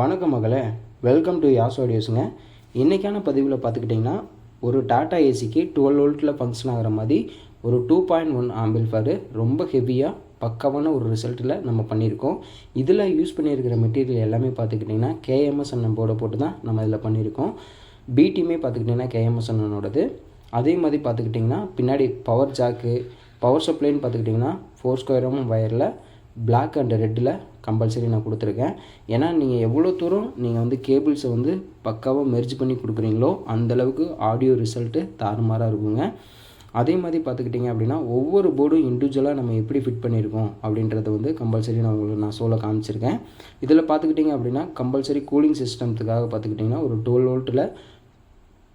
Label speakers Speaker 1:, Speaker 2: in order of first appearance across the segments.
Speaker 1: வணக்கம் மகளே. Welcome to யாஸ் ஆடியோஸுங்க இன்றைக்கான பதிவில் பார்த்துக்கிட்டிங்கன்னா ஒரு டாட்டா ஏசிக்கு டுவெல் வோல்ட்டில் ஃபங்க்ஷன் ஆகிற மாதிரி ஒரு டூ பாயிண்ட் ஒன் ஆம்பிள்ஃபரு ரொம்ப ஹெவியாக பக்காவான ஒரு ரிசல்ட்டில் நம்ம பண்ணியிருக்கோம். இதில் யூஸ் பண்ணியிருக்கிற மெட்டீரியல் எல்லாமே பார்த்துக்கிட்டிங்கன்னா கேஎம்எஸ் அண்ணன் போர்டை போட்டு தான் நம்ம இதில் பண்ணியிருக்கோம். பிடியுமே பார்த்துக்கிட்டிங்கன்னா கேஎம்எஸ் அண்ணனோடது. அதே மாதிரி பார்த்துக்கிட்டிங்கன்னா பின்னாடி பவர் ஜாக்கு பவர் சப்ளைன்னு பார்த்துக்கிட்டிங்கன்னா ஃபோர் ஸ்கொயரும் வயரில் பிளாக் அண்ட் ரெட்டில் கம்பல்சரி நான் கொடுத்துருக்கேன். ஏன்னா நீங்கள் எவ்வளோ தூரம் நீங்கள் வந்து கேபிள்ஸை வந்து பக்காவாக மெர்ஜ் பண்ணி கொடுக்குறீங்களோ அந்தளவுக்கு ஆடியோ ரிசல்ட்டு தாறுமாறாக இருக்குங்க. அதே மாதிரி பார்த்துக்கிட்டிங்க அப்படின்னா ஒவ்வொரு போர்டும் இண்டிவிஜுவலாக நம்ம எப்படி ஃபிட் பண்ணியிருக்கோம் அப்படின்றத வந்து கம்பல்சரி நான் உங்களுக்கு நான் சோலை காமிச்சிருக்கேன். இதில் பார்த்துக்கிட்டிங்க அப்படின்னா கம்பல்சரி கூலிங் சிஸ்டம்த்துக்காக பார்த்துக்கிட்டிங்கன்னா ஒரு டுவெல் வோல்ட்டில்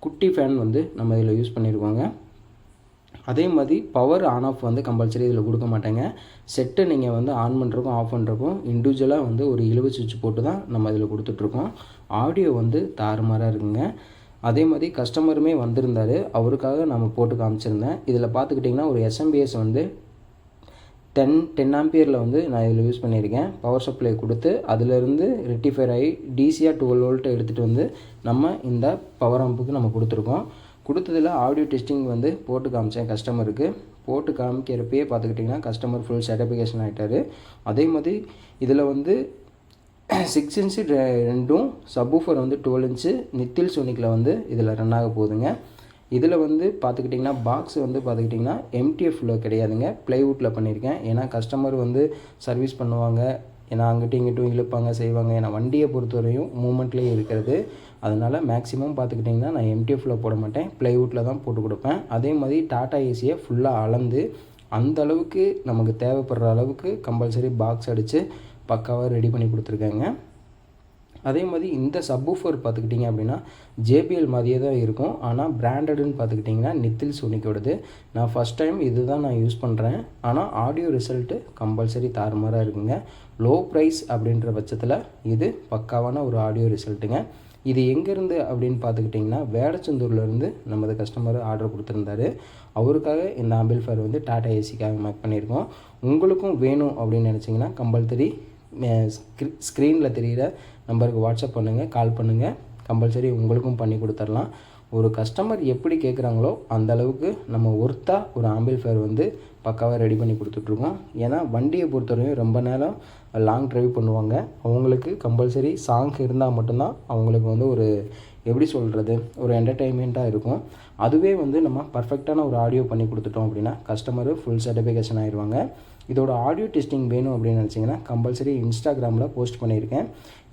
Speaker 1: குட்டி ஃபேன் வந்து நம்ம இதில் யூஸ் பண்ணியிருக்கோங்க. அதே மாதிரி பவர் ஆன் ஆஃப் வந்து கம்பல்சரி இதில் கொடுக்க மாட்டேங்க. செட்டை நீங்கள் வந்து ஆன் பண்ணுறக்கும் ஆஃப் பண்ணுறக்கும் இண்டிவிஜுவலாக வந்து ஒரு இழுவை சுவிட்ச் போட்டு தான் நம்ம இதில் கொடுத்துட்ருக்கோம். ஆடியோ வந்து தாறுமாறாக இருக்குங்க. அதே மாதிரி கஸ்டமருமே வந்திருந்தார். அவருக்காக நம்ம போட்டு காமிச்சிருந்தேன். இதில் பார்த்துக்கிட்டிங்கன்னா ஒரு எஸ்எம்பிஎஸ் வந்து டென் டென் ஆம்பியரில் வந்து நான் இதில் யூஸ் பண்ணியிருக்கேன். பவர் சப்ளை கொடுத்து அதிலிருந்து ரெட்டிஃபைர் ஆகி டிசியாக டுவெல் வோல்ட்டை எடுத்துகிட்டு வந்து நம்ம இந்த பவர் அம்புக்கு நம்ம கொடுத்துருக்கோம். கொடுத்ததில் ஆடியோ டெஸ்டிங் வந்து போட்டு காமிச்சேன் கஸ்டமருக்கு போட்டு காமிக்கிறப்பே பார்த்துக்கிட்டிங்கன்னா கஸ்டமர் ஃபுல் சர்டிஃபிகேஷன் ஆகிட்டார் அதே மாதிரி இதில் வந்து சிக்ஸ் இன்ச்சு ரெண்டும் சப்வூஃபர் வந்து டுவெல் இன்ச்சு நித்தில் சோனிக்கில் வந்து இதில் ரன் ஆக போகுதுங்க. இதில் வந்து பார்த்துக்கிட்டிங்கன்னா பாக்ஸ் வந்து பார்த்துக்கிட்டிங்கன்னா எம்டிஎஃப்பில் கிடையாதுங்க. ப்ளைவுட்டில் பண்ணியிருக்கேன். ஏன்னா கஸ்டமர் வந்து சர்வீஸ் பண்ணுவாங்க. ஏன்னா அங்கிட்டும் இங்கிட்டும் இழுப்பாங்க செய்வாங்க. ஏன்னா வண்டியை பொறுத்தவரையும் மூமெண்ட்லேயே இருக்கிறது. அதனால் மேக்ஸிமம் பார்த்துக்கிட்டிங்கன்னா நான் எம்டிஎஃப்பில் போட மாட்டேன். ப்ளைவுட்டில் தான் போட்டு கொடுப்பேன். அதே மாதிரி டாட்டா ஏசியை ஃபுல்லாக அளந்து அந்த அளவுக்கு நமக்கு தேவைப்படுற அளவுக்கு கம்பல்சரி பாக்ஸ் அடித்து பக்காவாக ரெடி பண்ணி கொடுத்துருக்காங்க. அதே மாதிரி இந்த சப்வூஃபர் பார்த்துக்கிட்டிங்க அப்படின்னா ஜேபிஎல் மாதிரியே தான் இருக்கும். ஆனால் பிராண்டடுன்னு பார்த்துக்கிட்டிங்கன்னா நித்தில் சோனிக்கோடது நான் ஃபஸ்ட் டைம் இது தான் நான் யூஸ் பண்ணுறேன் ஆனால் ஆடியோ ரிசல்ட்டு கம்பல்சரி தாறுமாறாக இருக்குங்க. லோ ப்ரைஸ் அப்படின்ற பட்சத்தில் இது பக்காவான ஒரு ஆடியோ ரிசல்ட்டுங்க இது எங்கேருந்து அப்படின்னு பார்த்துக்கிட்டிங்கன்னா வேடச்சந்தூர்லேருந்து நமது கஸ்டமர் ஆர்டர் கொடுத்துருந்தாரு. அவருக்காக இந்த ஆம்பிள்ஃபயர் வந்து டாடா ஏசிக்காக மேக் பண்ணியிருக்கோம். உங்களுக்கும் வேணும் அப்படின்னு நினச்சிங்கன்னா கம்பல்சரி ஸ்க்ரீனில் தெரிகிற நம்பருக்கு வாட்ஸ்அப் பண்ணுங்கள் கால் பண்ணுங்கள் கம்பல்சரி உங்களுக்கும் பண்ணி கொடுத்துர்லாம். ஒரு கஸ்டமர் எப்படி கேட்குறாங்களோ அந்த அளவுக்கு நம்ம ஒர்த்தாக ஒரு ஆம்பிள்ஃபேர் வந்து பக்காவாக ரெடி பண்ணி கொடுத்துட்ருக்கோம். ஏன்னா வண்டியை பொறுத்தவரையும் ரொம்ப நேரம் லாங் ட்ரைவ் பண்ணுவாங்க. அவங்களுக்கு கம்பல்சரி சாங் இருந்தால் மட்டும்தான் அவங்களுக்கு வந்து ஒரு எப்படி சொல்கிறது ஒரு என்டர்டெயின்மெண்ட்டாக இருக்கும். அதுவே வந்து நம்ம பர்ஃபெக்டான ஒரு ஆடியோ பண்ணி கொடுத்துட்டோம் அப்படின்னா கஸ்டமரு ஃபுல் சர்டிஃபிகேஷன் ஆயிடுவாங்க இதோட ஆடியோ டெஸ்டிங் வேணும் அப்படின்னு நினச்சிங்கன்னா கம்பல்சரி இன்ஸ்டாகிராமில் போஸ்ட் பண்ணியிருக்கேன்.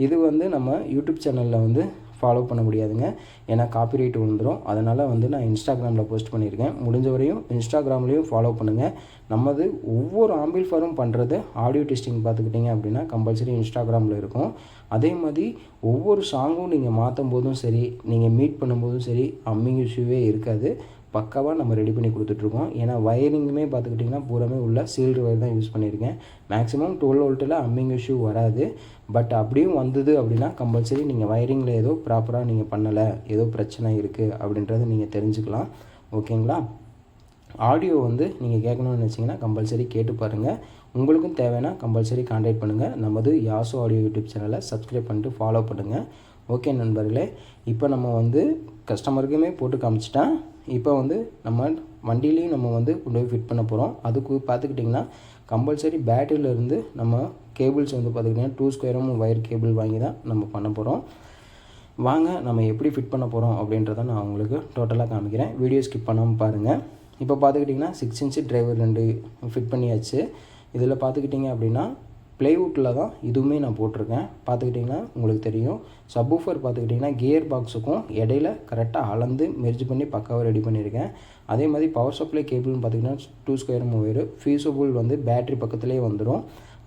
Speaker 1: இது வந்து நம்ம யூடியூப் சேனலில் வந்து ஃபாலோ பண்ண முடியாதுங்க. ஏன்னா காப்பிரைட் விழுந்துடும் அதனால் வந்து நான் இன்ஸ்டாகிராமில் போஸ்ட் பண்ணியிருக்கேன். முடிஞ்ச வரையும் இன்ஸ்டாகிராம்லேயும் ஃபாலோ பண்ணுங்கள் நமது ஒவ்வொரு ஆம்பிள்ஃபாரும் பண்ணுறது ஆடியோ டெஸ்டிங் பார்த்துக்கிட்டிங்க அப்படின்னா கம்பல்சரி இன்ஸ்டாகிராமில் இருக்கும். அதே மாதிரி ஒவ்வொரு சாங்கும் நீங்கள் மாற்றும் போதும் சரி நீங்கள் மீட் பண்ணும்போதும் சரி அம்மிங் இஷ்யூவே இருக்காது. பக்காவாக நம்ம ரெடி பண்ணி கொடுத்துட்ருக்கோம். ஏன்னா வயரிங்குமே பார்த்துக்கிட்டிங்கன்னா பூராமே உள்ள சீல்டு வயர் தான் யூஸ் பண்ணியிருக்கேன். மேக்ஸிமம் டுவெல் வோல்ட்டில் அம்மிங் இஷ்யூ வராது. பட் அப்படியும் வந்தது அப்படின்னா கம்பல்சரி நீங்கள் வயரிங்கில் ஏதோ ப்ராப்பராக நீங்கள் பண்ணலை ஏதோ பிரச்சனை இருக்குது அப்படின்றத நீங்கள் தெரிஞ்சுக்கலாம். ஓகேங்களா? ஆடியோ வந்து நீங்கள் கேட்கணும்னு நினச்சிங்கன்னா கம்பல்சரி கேட்டு பாருங்கள் உங்களுக்கும் தேவைன்னா கம்பல்சரி கான்டாக்ட் பண்ணுங்கள் நமது யாசோ ஆடியோ யூடியூப் சேனலை சப்ஸ்கிரைப் பண்ணிட்டு ஃபாலோ பண்ணுங்கள் ஓகே நண்பர்களே இப்போ நம்ம வந்து கஸ்டமருக்குமே போட்டு காமிச்சிட்டேன் இப்போ வந்து நம்ம வண்டியிலையும் நம்ம வந்து கொண்டு போய் ஃபிட் பண்ண போகிறோம் அதுக்கு பார்த்துக்கிட்டிங்கன்னா கம்பல்சரி பேட்டரியிலேருந்து நம்ம கேபிள்ஸ் வந்து பார்த்துக்கிட்டிங்கன்னா டூ ஸ்கொயரும் ஒயர் கேபிள் வாங்கி தான் நம்ம பண்ண போகிறோம் வாங்க நம்ம எப்படி ஃபிட் பண்ண போகிறோம் அப்படின்றத நான் உங்களுக்கு டோட்டலாக காமிக்கிறேன். வீடியோ ஸ்கிப் பண்ணாமல் பாருங்கள் இப்போ பார்த்துக்கிட்டிங்கன்னா சிக்ஸ் இன்ச்சு டிரைவர் ரெண்டு ஃபிட் பண்ணியாச்சு. இதில் பார்த்துக்கிட்டிங்க அப்படின்னா ப்ளைவுட்டில் தான் இதுவுமே நான் போட்டிருக்கேன். பார்த்துக்கிட்டிங்கன்னா உங்களுக்கு தெரியும். சப்வூஃபர் பார்த்துக்கிட்டிங்கன்னா கியர் பாக்ஸுக்கும் இடையில கரெக்டாக அளந்து மெர்ஜ் பண்ணி பக்காவாக ரெடி பண்ணியிருக்கேன். அதே மாதிரி பவர் சப்ளை கேபிள்னு பார்த்திங்கன்னா டூ ஸ்கொயர் மூவேர் ஃபியூசபிள் வந்து பேட்ரி பக்கத்துலேயே வந்துடும்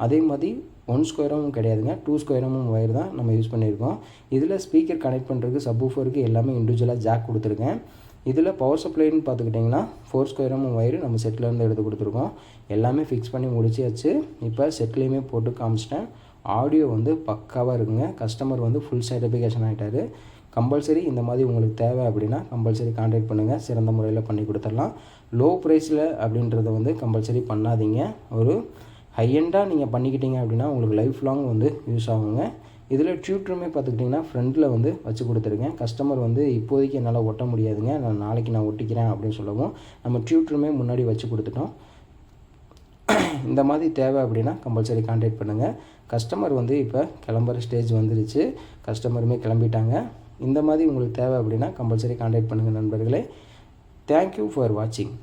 Speaker 1: அதே மாதிரி ஒன் ஸ்கொயரும் கிடையாதுங்க. டூ ஸ்கொயரமும் ஒயர் தான் நம்ம யூஸ் பண்ணியிருக்கோம். இதில் ஸ்பீக்கர் கனெக்ட் பண்ணுறதுக்கு சப்வூஃபருக்கு எல்லாமே இண்டிவிஜுவலாக ஜாக் கொடுத்துருக்கேன். இதில் பவர் சப்ளைன்னு பார்த்துக்கிட்டிங்கன்னா ஃபோர் ஸ்கொயரும் ஒயரும் நம்ம செட்லேருந்து எடுத்து கொடுத்துருக்கோம். எல்லாமே ஃபிக்ஸ் பண்ணி முடிச்சியாச்சு இப்போ செட்லேயுமே போட்டு காமிச்சிட்டேன். ஆடியோ வந்து பக்காவாக இருக்குங்க. கஸ்டமர் வந்து ஃபுல் சர்டிஃபிகேஷன் ஆகிட்டார் கம்பல்சரி இந்த மாதிரி உங்களுக்கு தேவை அப்படின்னா கம்பல்சரி காண்டாக்ட் பண்ணுங்கள் சிறந்த முறையில் பண்ணி கொடுத்துடலாம். லோ ப்ரைஸில் அப்படின்றத வந்து கம்பல்சரி பண்ணாதீங்க. ஒரு ஹையண்டாக நீங்கள் பண்ணிக்கிட்டீங்க அப்படின்னா உங்களுக்கு லைஃப் லாங் வந்து யூஸ் ஆகுங்க. இதில் டியூட்டருமே பார்த்துக்கிட்டிங்கன்னா ஃப்ரண்ட்டில் வந்து வச்சு கொடுத்துருக்கேன் கஸ்டமர் வந்து இப்போதைக்கு என்னால் ஒட்ட முடியாதுங்க. நான் நாளைக்கு நான் ஒட்டிக்கிறேன் அப்படின்னு சொல்லவும் நம்ம டியூட்டருமே முன்னாடி வச்சு கொடுத்துட்டோம். இந்த மாதிரி தேவை அப்படின்னா கம்பல்சரி கான்டாக்ட் பண்ணுங்கள் கஸ்டமர் வந்து இப்போ கிளம்புற ஸ்டேஜ் வந்துருச்சு. கஸ்டமருமே கிளம்பிட்டாங்க. இந்த மாதிரி உங்களுக்கு தேவை அப்படின்னா கம்பல்சரி கான்டாக்ட் பண்ணுங்கள் நண்பர்களே. தேங்க்யூ ஃபார் வாட்சிங்